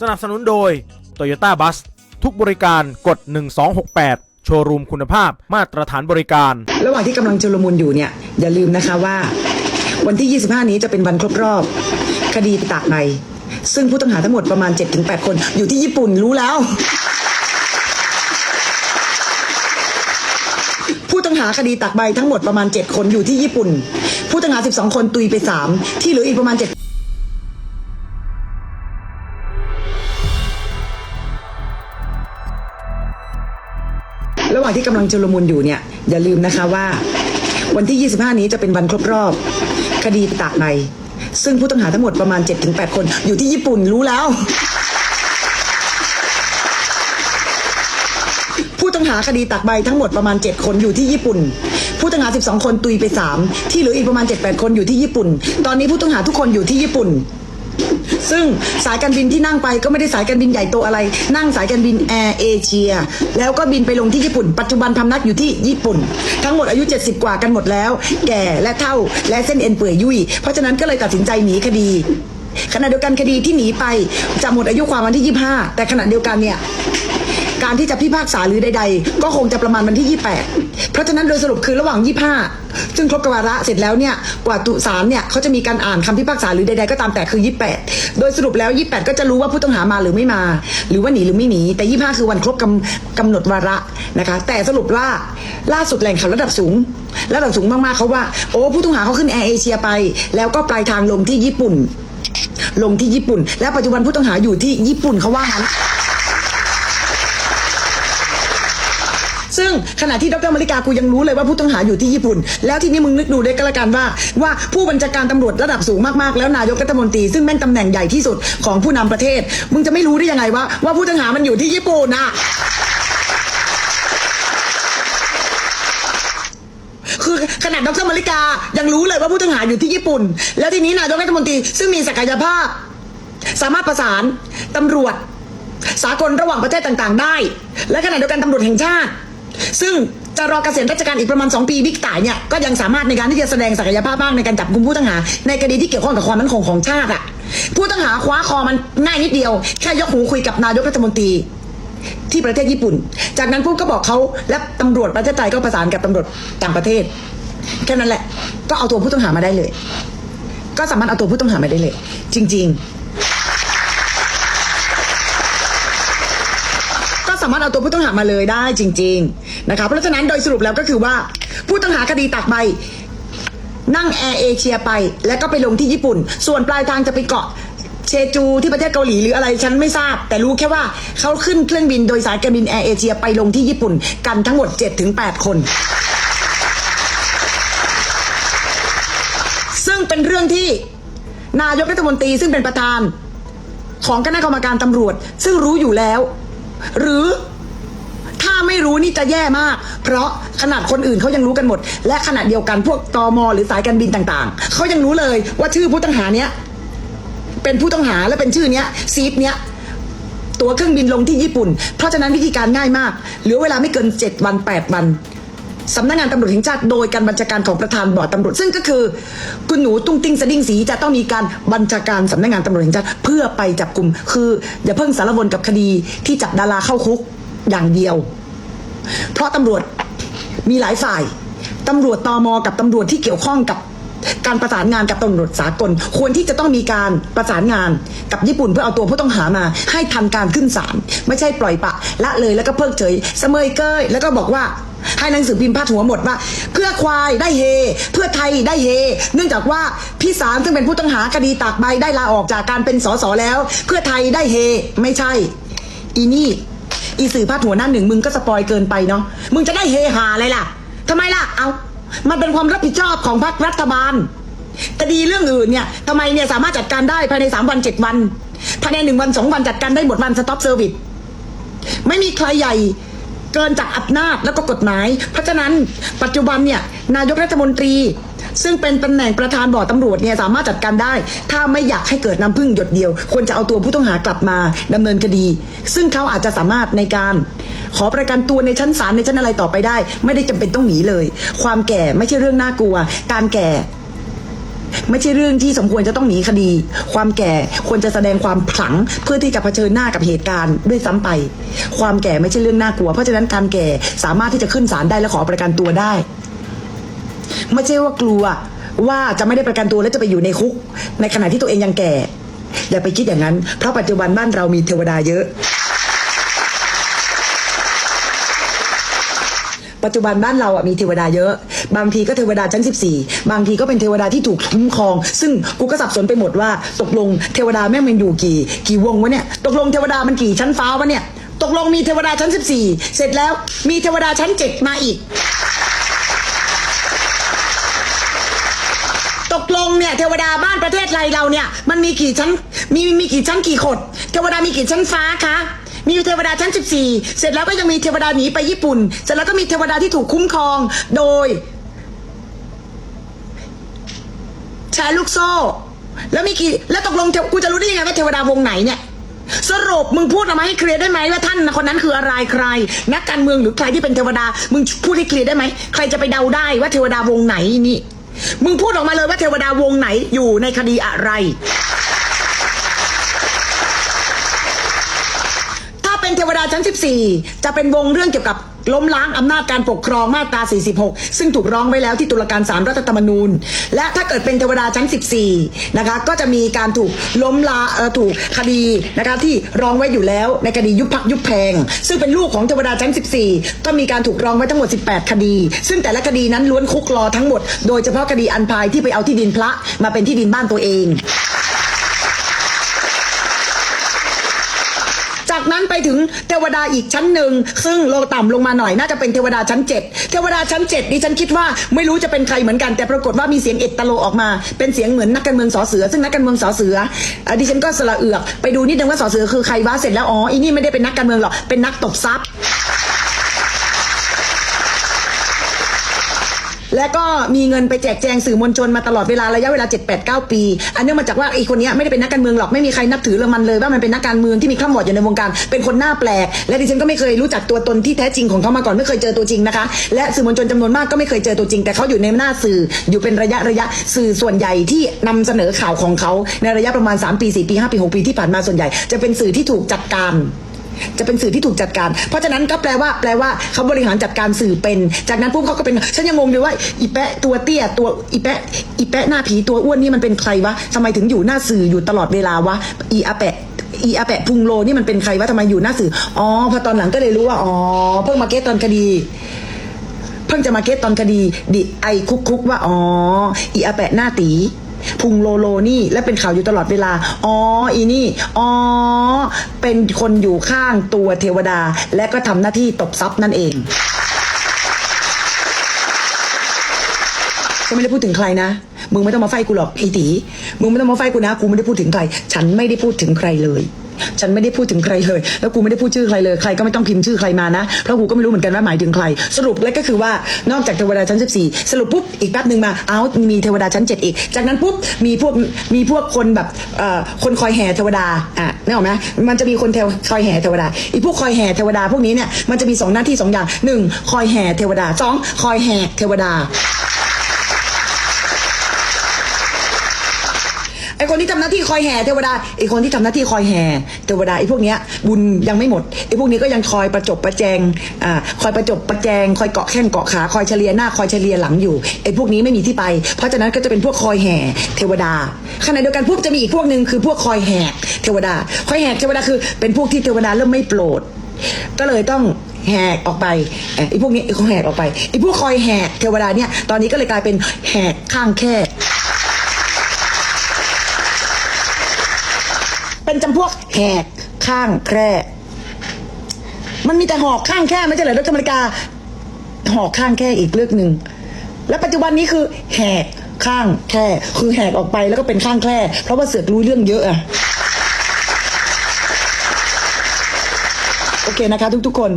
สนับสนุนโดย Toyota Bus ทุกบริการกด 1268 โชว์รูมคุณภาพมาตรฐานบริการ ระหว่างที่กำลังชุลมุนอยู่เนี่ย อย่าลืมนะคะว่า วันที่ 25 นี้จะเป็นวันครบรอบ คดีตากใบซึ่งผู้ต้องหาทั้งหมดประมาณ 7-8 คน อยู่ที่ญี่ปุ่นรู้แล้ว ผู้ต้องหาคดีตักใบทั้งหมดประมาณ 7 คนอยู่ที่ญี่ปุ่น ผู้ต้องหา 12 คนตุยไป 3 ที่เหลืออีกประมาณ 7 ระหว่างที่กำลังชุลมุนอยู่เนี่ยอย่าลืมนะคะว่า วันที่ 25 นี้จะเป็นวันครบรอบ คดีตากใบซึ่งผู้ต้องหาทั้งหมดประมาณ 7-8 คน อยู่ที่ญี่ปุ่นรู้แล้ว ผู้ต้องหาคดีตักใบทั้งหมดประมาณ 7 คนอยู่ที่ญี่ปุ่น ผู้ต้องหา 12 คนตุยไป 3 ที่เหลืออีกประมาณ 7-8 คนอยู่ที่ญี่ปุ่น ตอนนี้ผู้ต้องหาทุกคนอยู่ที่ญี่ปุ่น ซึ่งสายการบินที่นั่งไปก็ไม่ได้สายการบินใหญ่โตอะไร นั่งสายการบินแอร์เอเชียแล้วก็บินไปลงที่ญี่ปุ่น ปัจจุบันพำนักอยู่ที่ญี่ปุ่น ทั้งหมดอายุ 70 กว่ากันหมดแล้ว แก่และเท่าและเส้นเอ็นเปื่อยยุ่ยเพราะฉะนั้นก็เลยตัดสินใจหนีคดีขณะเดียวกันคดีที่หนีไปจะหมดอายุความวันที่ 25 แต่ขณะเดียวกันเนี่ยการที่จะพิพากษาหรือใด ๆ ก็คงจะประมาณวันที่ 28 เพราะฉะนั้นโดยสรุปคือระหว่าง 25 ซึ่งครบกวาระเสร็จแล้วเนี่ยกว่าตุสารเนี่ยเขาจะมีการอ่านคำพิพากษาหรือใดๆก็ตามแต่คือ 28 โดยสรุปแล้ว 28 ก็จะรู้ว่าผู้ต้องหามาหรือไม่มา หรือว่าหนีหรือไม่หนีแต่ 25 คือวันครบกำกำหนดวาระนะคะแต่สรุปว่าล่าสุดแหล่งข่าวระดับสูง ระดับสูงมากๆเขาว่าโอ้ผู้ต้องหาเขาขึ้นแอร์เอเชียไป แล้วก็ปลายทางลงที่ญี่ปุ่น ลงที่ญี่ปุ่น และปัจจุบันผู้ต้องหาอยู่ที่ญี่ปุ่นเขาว่างั้น ซึ่งขณะที่ดรมาริกากูยังรู้เลยว่าผู้ต้องหาอยู่ที่ญี่ปุ่น แล้วทีนี้มึงนึกดูด้วยก็แล้วกันว่า ว่าผู้บัญชาการตำรวจระดับสูงมากๆ แล้วนายกรัฐมนตรีซึ่งแม่งตำแหน่งใหญ่ที่สุดของผู้นำประเทศ มึงจะไม่รู้ได้ยังไงว่าว่าผู้ต้องหามันอยู่ที่ญี่ปุ่นอะคือขนาดดรมาริกายังรู้เลยว่าผู้ต้องหาอยู่ที่ญี่ปุ่น แล้วทีนี้นายกรัฐมนตรีซึ่งมีศักยภาพ สามารถประสานตำรวจ สากลระหว่างประเทศต่างๆ ได้ และขณะเดียวกันตำรวจแห่งชาติ ซึ่งจะรอเกษียณราชการอีกประมาณ 2 ปีบิ๊กต่ายเนี่ยก็ยังสามารถในการที่จะแสดงศักยภาพบ้างในการจับกุมผู้ต้องหา ในคดีที่เกี่ยวข้องกับความมั่นคงของชาติอะผู้ต้องหาคว้าคอมันง่ายนิดเดียวแค่ยกหูคุยกับนายกรัฐมนตรีที่ประเทศญี่ปุ่น จากนั้นปุ๊บก็บอกเขาและตำรวจประเทศไทยก็ประสานกับตำรวจต่างประเทศแค่นั้นแหละ ก็เอาตัวผู้ต้องหามาได้เลย ก็สามารถเอาตัวผู้ต้องหามาได้เลย จริง ๆ สามารถเอาตัวผู้ต้องหามาเลยได้จริง ๆ นะคะ เพราะฉะนั้นโดยสรุปแล้วก็คือว่า ผู้ต้องหาคดีตักใบ นั่งแอร์เอเชียไป แล้วก็ไปลงที่ญี่ปุ่น ส่วนปลายทางจะไปเกาะเชจูที่ประเทศเกาหลีหรืออะไรฉันไม่ทราบ แต่รู้แค่ว่าเขาขึ้นเครื่องบินโดยสายการบินแอร์เอเชียไปลงที่ญี่ปุ่นกันทั้งหมด 7-8 คน ซึ่งเป็นเรื่องที่นายกรัฐมนตรีซึ่งเป็นประธานของคณะกรรมการตำรวจ ซึ่งรู้อยู่แล้ว หรือถ้าไม่รู้นี่จะแย่มาก เพราะขนาดคนอื่นเขายังรู้กันหมด และขณะเดียวกันพวกตอมหรือสายการบินต่างๆ เขายังรู้เลยว่าชื่อผู้ต้องหาเนี้ยเป็นผู้ต้องหาและเป็นชื่อเนี้ยซีฟเนี้ยตั๋วเครื่องบินลงที่ญี่ปุ่น เพราะฉะนั้นวิธีการง่ายมาก เหลือเวลาไม่เกิน 7 วัน 8 วัน สำนักงานตำรวจแห่งชาติโดยการบัญชาการของประธานบอร์ดตำรวจซึ่งก็คือ คุณหนูตุ้งติ้งสดิ้งสีจะต้องมีการบัญชาการสำนักงานตำรวจแห่งชาติเพื่อไปจับกลุ่มคืออย่าเพิ่งสารวนกับคดีที่จับดาราเข้าคุกอย่างเดียว เพราะตำรวจมีหลายฝ่ายตำรวจตอมอกับตำรวจที่เกี่ยวข้องกับการประสานงานกับตำรวจสากล ควรที่จะต้องมีการประสานงานกับญี่ปุ่นเพื่อเอาตัวผู้ต้องหามา ให้ทันการขึ้นศาลไม่ใช่ปล่อยปะละเลยแล้วก็เพิกเฉยเสมยเกยแล้วก็บอกว่า ให้หนังสือพิมพ์พาดหัวหมดว่า เพื่อควายได้เฮ เพื่อไทยได้เฮ เนื่องจากว่าพี่สารซึ่งเป็นผู้ต้องหาคดีตากใบได้ลาออกจากการเป็นสสแล้ว เพื่อไทยได้เฮ ไม่ใช่ อีนี่อีสื่อพาดหัวหน้าหนึ่งมึงก็สปอยเกินไปเนาะมึงจะได้เฮหาอะไรล่ะทำไมล่ะเอามันเป็นความรับผิดชอบของพรรครัฐบาลคดีเรื่องอื่นเนี่ยทำไมเนี่ยสามารถจัดการได้ภายในสามวันเจ็ดวันภายในหนึ่งวันสองวันจัดการได้หมดวันสต็อปเซอร์วิสไม่มีใครใหญ่ เกินจากอำนาจแล้วก็กฎหมาย เพราะฉะนั้นปัจจุบันเนี่ยนายกรัฐมนตรี ซึ่งเป็นตำแหน่งประธานบอร์ดตำรวจเนี่ยสามารถจัดการได้ ถ้าไม่อยากให้เกิดน้ำพึ่งหยดเดียว ควรจะเอาตัวผู้ต้องหากลับมาดำเนินคดี ซึ่งเขาอาจจะสามารถในการขอประกันตัวในชั้นศาลในชั้นอะไรต่อไปได้ ไม่ได้จำเป็นต้องหนีเลย ความแก่ไม่ใช่เรื่องน่ากลัว การแก่ ไม่ใช่เรื่องที่สมควรจะต้องหนีคดี ความแก่ควรจะแสดงความผลังเพื่อที่จะเผชิญหน้ากับเหตุการณ์ด้วยซ้ำไป ความแก่ไม่ใช่เรื่องน่ากลัว เพราะฉะนั้นการแก่สามารถที่จะขึ้นศาลได้และขอประกันตัวได้ ไม่ใช่ว่ากลัวว่าจะไม่ได้ประกันตัวแล้วจะไปอยู่ในคุก ในขณะที่ตัวเองยังแก่ อย่าไปคิดอย่างนั้น เพราะปัจจุบันบ้านเรามีเทวดาเยอะ ปัจจุบันบ้านเราอะมีเทวดาเยอะ บางทีก็เทวดาชั้น 14 บางทีก็เป็นเทวดาที่ถูกคุ้มครอง ซึ่งกูก็สับสนไปหมดว่า ตกลงเทวดาแม่งมันอยู่กี่ กี่วงวะเนี่ย ตกลงเทวดามันกี่ชั้นฟ้าวะเนี่ย ตกลงมีเทวดาชั้น 14 เสร็จแล้วมีเทวดาชั้น 7 มาอีก ตกลงเนี่ยเทวดาบ้านประเทศไทยเราเนี่ยมันมีกี่ชั้น มีมีกี่ชั้นกี่ขด เทวดามีกี่ชั้นฟ้าคะ มีเทวดาชั้น 14 เสร็จแล้วก็ยังมีเทวดาหนีไปญี่ปุ่น เสร็จแล้วก็มีเทวดาที่ถูกคุ้มครอง โดยแชร์ลูกโซ่ แล้วมีกี่แล้วตกลงกูจะรู้ได้ยังไงว่าเทวดาวงไหนเนี่ยสรุปมึงพูดออกมาให้เคลียร์ได้ไหมว่าท่านคนนั้นคืออะไรใคร นักการเมืองหรือใครที่เป็นเทวดา มึงพูดให้เคลียร์ได้ไหมใครจะไปเดาได้ว่าเทวดาวงไหนนี่ มึงพูดออกมาเลยว่าเทวดาวงไหนอยู่ในคดีอะไร ถ้าเป็นเทวดา ชั้น 14 จะเป็นวงเรื่องเกี่ยวกับล้มล้างอำนาจการปกครองมาตรา 46 ซึ่งถูกร้องไว้แล้วที่ตุลาการศาลรัฐธรรมนูญ และถ้าเกิดเป็นเทวดาชั้น 14 นะคะ ก็จะมีการถูกล้มลาเอ่อถูกคดีนะคะที่ร้องไว้อยู่แล้วในคดียุบพักยุบแพง ซึ่งเป็นลูกของเทวดาชั้น 14 ก็มีการถูกร้องไว้ทั้งหมด 18 คดี ซึ่งแต่ละคดีนั้นล้วนคุกรอทั้งหมด โดยเฉพาะคดีอันพายที่ไปเอาที่ดินพระมาเป็นที่ดินบ้านตัวเอง จาก นั้นไปถึงเทวดาอีกชั้นหนึ่งซึ่งโลต่ำลงมาหน่อยน่าจะเป็นเทวดาชั้นเจ็ดเทวดาชั้นเจ็ดดิฉันคิดว่าไม่รู้จะเป็นใครเหมือนกันแต่ปรากฏว่ามีเสียงเอ็ดตะโลออกมา เป็นเสียงเหมือนนักการเมืองสอเสือ ซึ่งนักการเมืองสอเสือดิฉันก็สละเอือกไปดูนิดนึงว่าสอเสือคือใครวะเสร็จแล้วอ๋ออีนี่ไม่ได้เป็นนักการเมืองหรอกเป็นนักตบทรัพย์ และก็มีเงินไปแจกแจงสื่อมวลชนมาตลอดเวลาระยะเวลา 7 8 9 ปี อันเนื่องมาจากว่าไอ้คนนี้ไม่ได้เป็นนักการเมืองหรอกไม่มีใครนับถือเลยมันเลยว่ามันเป็นนักการเมืองที่มีข้ามหมดอยู่ในวงการ เป็นคนหน้าแปลก และดิฉันก็ไม่เคยรู้จักตัวตนที่แท้จริงของเขามาก่อนไม่เคยเจอตัวจริงนะคะ และสื่อมวลชนจำนวนมากก็ไม่เคยเจอตัวจริง แต่เขาอยู่ในหน้าสื่ออยู่เป็นระยะระยะสื่อส่วนใหญ่ที่นำเสนอข่าวของเขาในระยะประมาณ 3 ปี 4 ปี 5 ปี 6 ปีที่ผ่านมาส่วนใหญ่จะเป็นสื่อที่ถูกจัดการ จะเป็นสื่อที่ถูกจัดการ เพราะฉะนั้นก็แปลว่าแปลว่าเขาบริหารจัดการสื่อเป็น จากนั้นปุ๊บเขาก็เป็นฉันยังงงเลยว่าอีแปะตัวเตี้ยตัวอีแปะอีแปะหน้าผีตัวอ้วนนี่มันเป็นใครวะทำไมถึงอยู่หน้าสื่ออยู่ตลอดเวลาวะอีอาแปะอีอาแปะพุงโลนี่มันเป็นใครวะทำไมอยู่หน้าสื่ออ๋อพอตอนหลังก็เลยรู้ว่าอ๋อเพิ่งมาเก็ตตอนคดีเพิ่งจะมาเก็ตตอนคดีดิไอคุกคุกว่าอ๋ออีอาแปะหน้าตี พุงโลโลนี่และเป็นข่าวอยู่ตลอดเวลาอ๋ออีนี่อ๋อเป็นคนอยู่ข้างตัวเทวดา และก็ทำหน้าที่ตบซับนั่นเองฉันไม่ได้พูดถึงใครนะ มึงไม่ต้องมาไฟกูหรอกไอ้ตี มึงไม่ต้องมาไฟกูนะ กูไม่ได้พูดถึงใคร ฉันไม่ได้พูดถึงใครเลย ฉันไม่ได้พูดถึงใครเลย แล้วกูไม่ได้พูดชื่อใครเลยใครก็ไม่ต้องพิมพ์ชื่อใครมานะเพราะกูก็ไม่รู้เหมือนกันว่าหมายถึงใคร สรุปแล้วก็คือว่านอกจากเทวดาชั้น 14 สรุปปุ๊บอีกแป๊บหนึ่งมาเอามีเทวดาชั้น 7 อีก จากนั้นปุ๊บมีพวกมีพวกคนแบบเอ่อคนคอยแห่เทวดาอะนึกออกไหมมันจะมีคนเทวคอยแห่เทวดาอีพวกคอยแห่เทวดาพวกนี้เนี่ยมันจะมีสองหน้าที่สองอย่างหนึ่งคอยแห่เทวดาสองคอยแห่เทวดา ไอคนที่ทำหน้าที่คอยแห่เทวดาไอคนที่ทำหน้าที่คอยแห่เทวดาไอพวกเนี้ยบุญยังไม่หมดไอพวกนี้ก็ยังคอยประจบประแจงอ่าคอยประจบประแจง คอยเกาะแข้งเกาะขาคอยเฉลียหน้าคอยเฉลียหลังอยู่ไอพวกนี้ไม่มีที่ไป เพราะฉะนั้นก็จะเป็นพวกคอยแห่เทวดาขณะเดียวกันพวกจะมีอีกพวกหนึ่งคือพวกคอยแหกเทวดา คอยแหกเทวดาคือเป็นพวกที่เทวดาเริ่มไม่โปรดก็เลยต้องแหกออกไปไอ้พวกนี้ไอ้เขาแหกออกไปไอ้พวกคอยแหกเทวดาเนี่ยตอนนี้ก็เลยกลายเป็นแหกข้างแค่ เป็นจำพวกแหกข้างแคร่ มันมีแต่หอกข้างแค่ไม่ใช่เหรอรถอเมริกา หอกข้างแค่อีกเรื่องหนึ่งและปัจจุบันนี้คือแหกข้างแค่คือแหกออกไปแล้วก็เป็นข้างแคร่เพราะว่าเสือกรู้เรื่องเยอะอะโอเคนะคะ ทุกๆคน